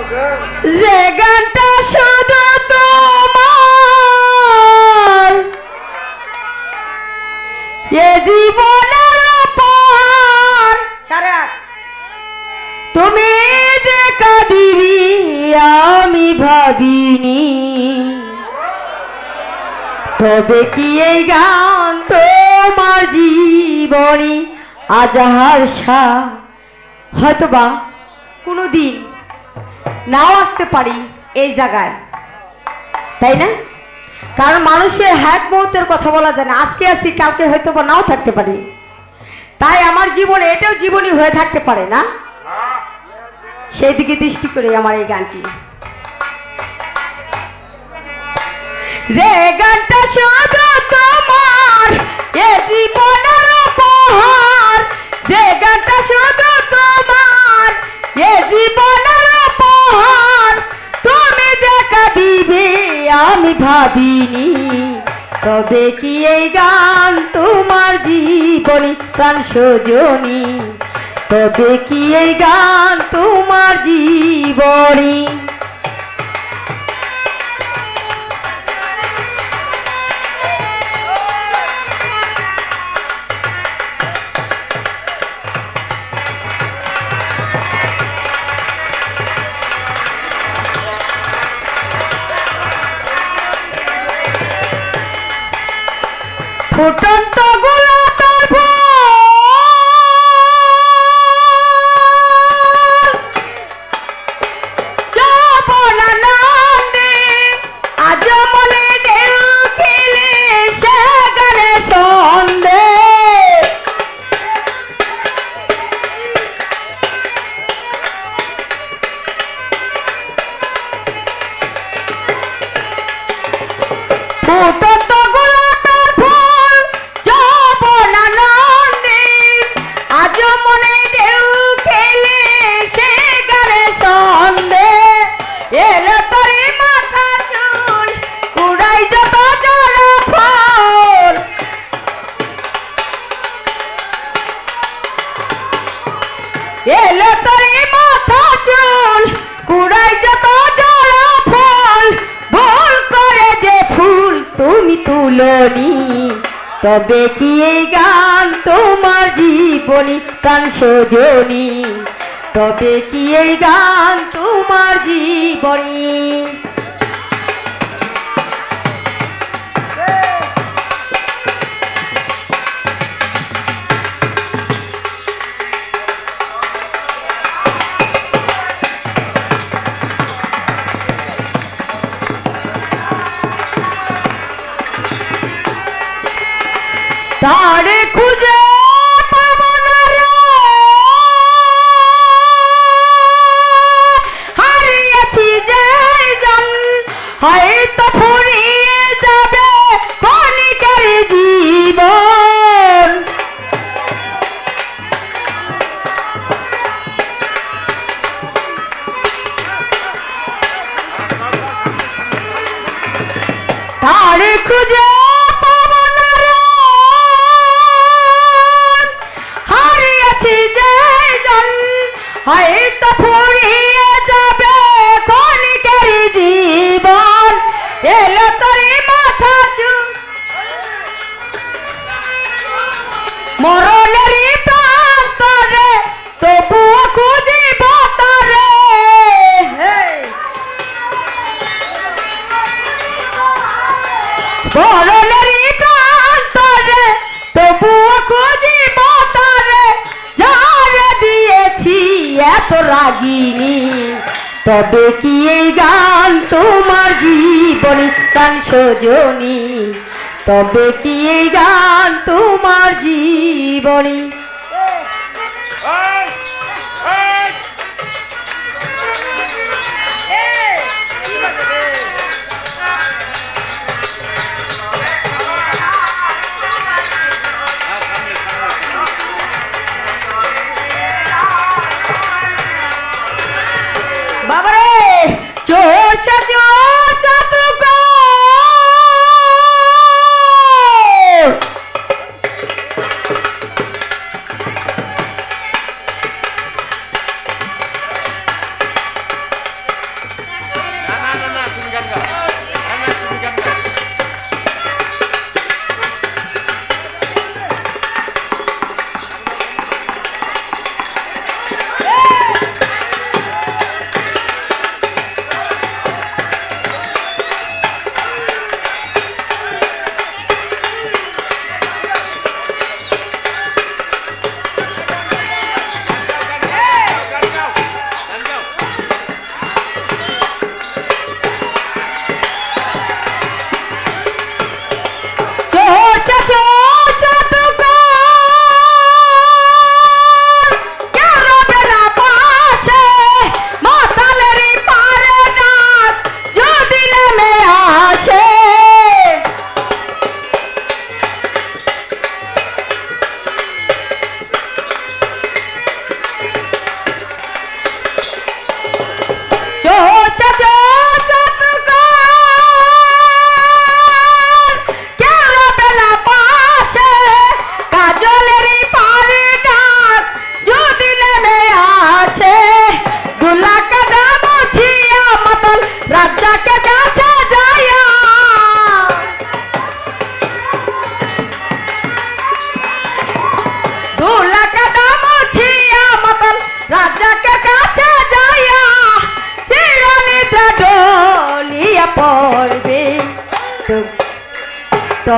যে গানটা শুধু তোমার এ জীবনের সারা তুমি দেখা দিবি আমি ভাবিনি। তবে কি এই গান তোমার জীবনী আজাহার শাহ হয়তোবা কোনো দিন নাও আসতে পারি এই জায়গায়। তাই না? কারণ মানুষের হ্যাক মুহূর্তের কথা বলা যায় না। আজকে আসি কালকে হয়তো বা নাও থাকতে পারি। তাই আমার জীবনে এটাও জীবনী হয়ে থাকতে পারে না? সেই দিকে দৃষ্টি করে আমার এই গানটি। যে গানটা শুধু তোমার, এ জীবনের উপহার। যে গানটা শুধু তোমার ভাবিনি তবে কি এই গান তোমার জীবনী প্রাণ সজনী? তবে কি এই গান তোমার জীবনী? 我 তুলনি। তবে কি এই গান তোমার জীবনী, প্রাণ সজনী? তবে কি এই গান তোমার জীবনী? তারে খুঁজে। হারিয়েছি যে জন হয়তো ফুরিয়ে যাবে ক্ষণিকের জীবন এলো তোরে তবে কি এই গান তোমার জীবনে গান সজনী। তবে কি এই গান তোমার জীবনী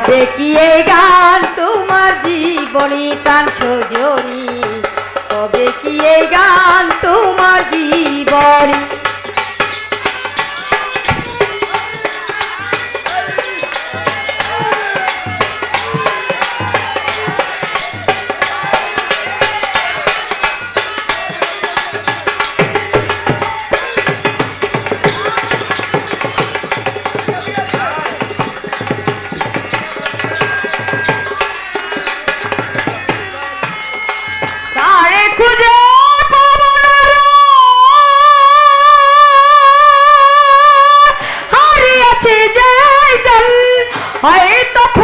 হবে কি এই গান? তোমার জীবনী তার সজনী Aí tá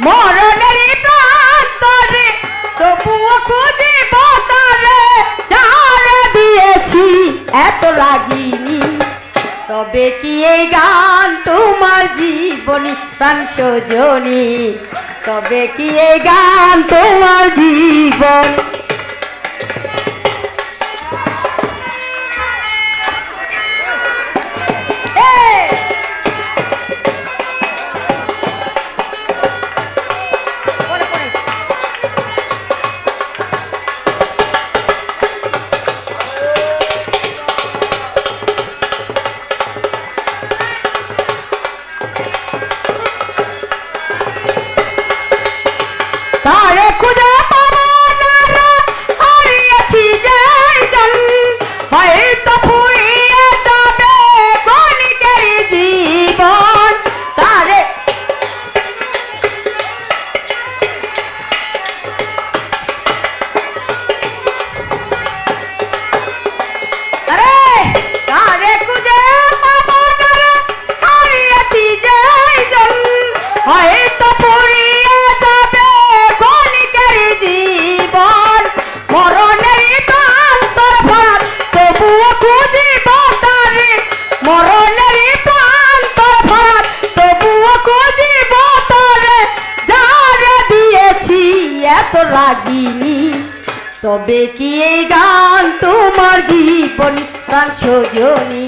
মরণের প্রান্তরে তবুও খুঁজিব তারে দিয়েছি এত লাগিনি তবে কি এই গান তোমার জীবনী, প্রাণ সজনী? তবে কি এই গান তোমার জীবন? কবে কি এই গান তোমার জীবন গান সজনী?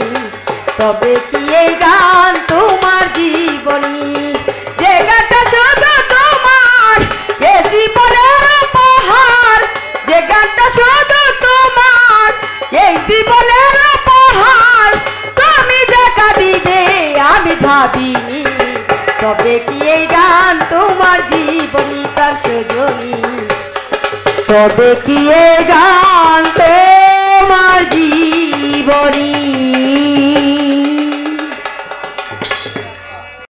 তবে কি এই গান তোমার জীবনী? তবে কি গান